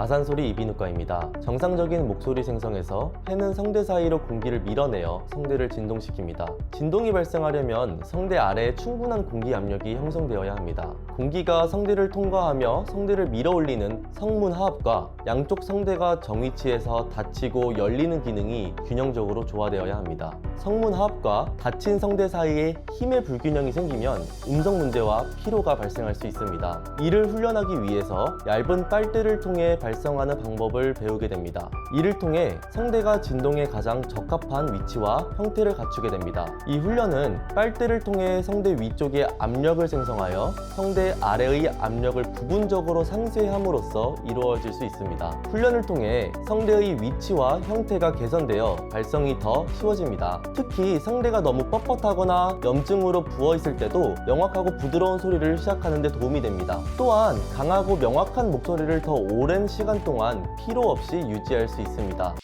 아산소리 이비인후과입니다. 정상적인 목소리 생성에서 폐는 성대 사이로 공기를 밀어내어 성대를 진동시킵니다. 진동이 발생하려면 성대 아래에 충분한 공기 압력이 형성되어야 합니다. 공기가 성대를 통과하며 성대를 밀어 올리는 성문 하합과 양쪽 성대가 정위치에서 닫히고 열리는 기능이 균형적으로 조화되어야 합니다. 성문 하합과 닫힌 성대 사이에 힘의 불균형이 생기면 음성 문제와 피로가 발생할 수 있습니다. 이를 훈련하기 위해서 얇은 빨대를 통해 발 성하는 방법을 배우게 됩니다. 이를 통해 성대가 진동에 가장 적합한 위치와 형태를 갖추게 됩니다. 이 훈련은 빨대를 통해 성대 위쪽에 압력을 생성하여 성대 아래의 압력을 부분적으로 상쇄함으로써 이루어질 수 있습니다. 훈련을 통해 성대의 위치와 형태가 개선되어 발성이 더 쉬워집니다. 특히 성대가 너무 뻣뻣하거나 염증으로 부어 있을 때도 명확하고 부드러운 소리를 시작하는 데 도움이 됩니다. 또한 강하고 명확한 목소리를 더 오랜 시간 동안 피로 없이 유지할 수 있습니다.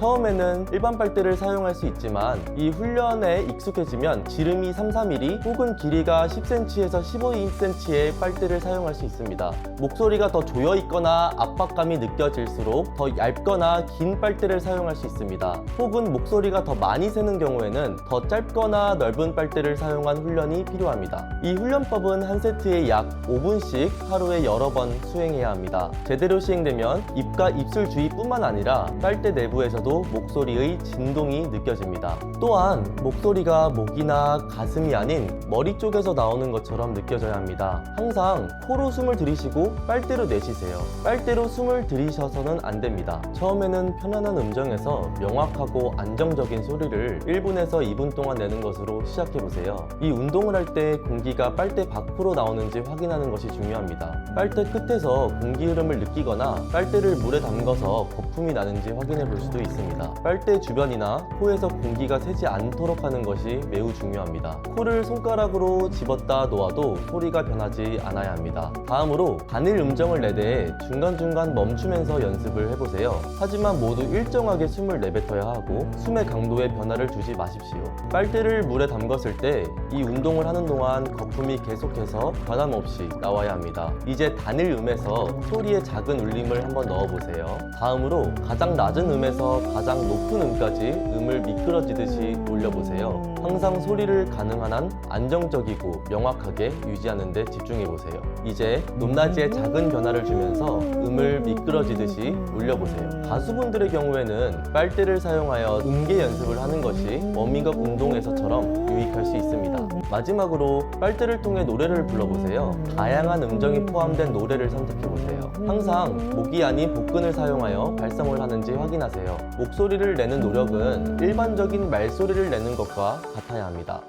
처음에는 일반 빨대를 사용할 수 있지만 이 훈련에 익숙해지면 지름이 3, 4mm 혹은 길이가 10cm에서 15cm의 빨대를 사용할 수 있습니다. 목소리가 더 조여 있거나 압박감이 느껴질수록 더 얇거나 긴 빨대를 사용할 수 있습니다. 혹은 목소리가 더 많이 새는 경우에는 더 짧거나 넓은 빨대를 사용한 훈련이 필요합니다. 이 훈련법은 한 세트에 약 5분씩 하루에 여러 번 수행해야 합니다. 제대로 시행되면 입과 입술 주위뿐만 아니라 빨대 내부에서도 목소리의 진동이 느껴집니다. 또한 목소리가 목이나 가슴이 아닌 머리 쪽에서 나오는 것처럼 느껴져야 합니다. 항상 코로 숨을 들이쉬고 빨대로 내쉬세요. 빨대로 숨을 들이셔서는 안 됩니다. 처음에는 편안한 음정에서 명확하고 안정적인 소리를 1분에서 2분 동안 내는 것으로 시작해 보세요. 이 운동을 할 때 공기가 빨대 밖으로 나오는지 확인하는 것이 중요합니다. 빨대 끝에서 공기 흐름을 느끼거나 빨대를 물에 담가서 거품이 나는지 확인해 볼 수도 있습니다. 빨대 주변이나 코에서 공기가 새지 않도록 하는 것이 매우 중요합니다. 코를 손가락으로 집었다 놓아도 소리가 변하지 않아야 합니다. 다음으로 단일 음정을 내되 중간중간 멈추면서 연습을 해보세요. 하지만 모두 일정하게 숨을 내뱉어야 하고 숨의 강도에 변화를 주지 마십시오. 빨대를 물에 담갔을 때 이 운동을 하는 동안 거품이 계속해서 변함없이 나와야 합니다. 이제 단일 음에서 소리의 작은 울림을 한번 넣어보세요. 다음으로 가장 낮은 음에서 가장 높은 음까지 음을 미끄러지듯이 올려보세요. 항상 소리를 가능한 한 안정적이고 명확하게 유지하는 데 집중해보세요. 이제 높낮이에 작은 변화를 주면서 음을 미끄러지듯이 올려보세요. 가수분들의 경우에는 빨대를 사용하여 음계 연습을 하는 것이 워밍업 운동에서처럼 유익할 수 있습니다. 마지막으로 빨대를 통해 노래를 불러보세요. 다양한 음정이 포함된 노래를 선택해보세요. 항상 목이 아닌 복근을 사용하여 발성을 하는지 확인하세요. 목소리를 내는 노력은 일반적인 말소리를 내는 것과 같아야 합니다.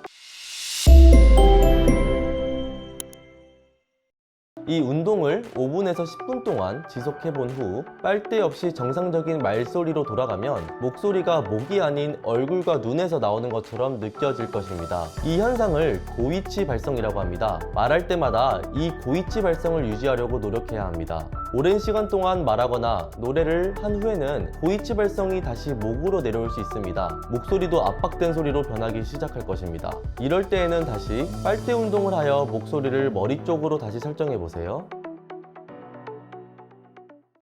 이 운동을 5분에서 10분 동안 지속해 본 후 빨대 없이 정상적인 말소리로 돌아가면 목소리가 목이 아닌 얼굴과 눈에서 나오는 것처럼 느껴질 것입니다. 이 현상을 고위치 발성이라고 합니다. 말할 때마다 이 고위치 발성을 유지하려고 노력해야 합니다. 오랜 시간 동안 말하거나 노래를 한 후에는 고위치 발성이 다시 목으로 내려올 수 있습니다. 목소리도 압박된 소리로 변하기 시작할 것입니다. 이럴 때에는 다시 빨대 운동을 하여 목소리를 머리 쪽으로 다시 설정해 보세요.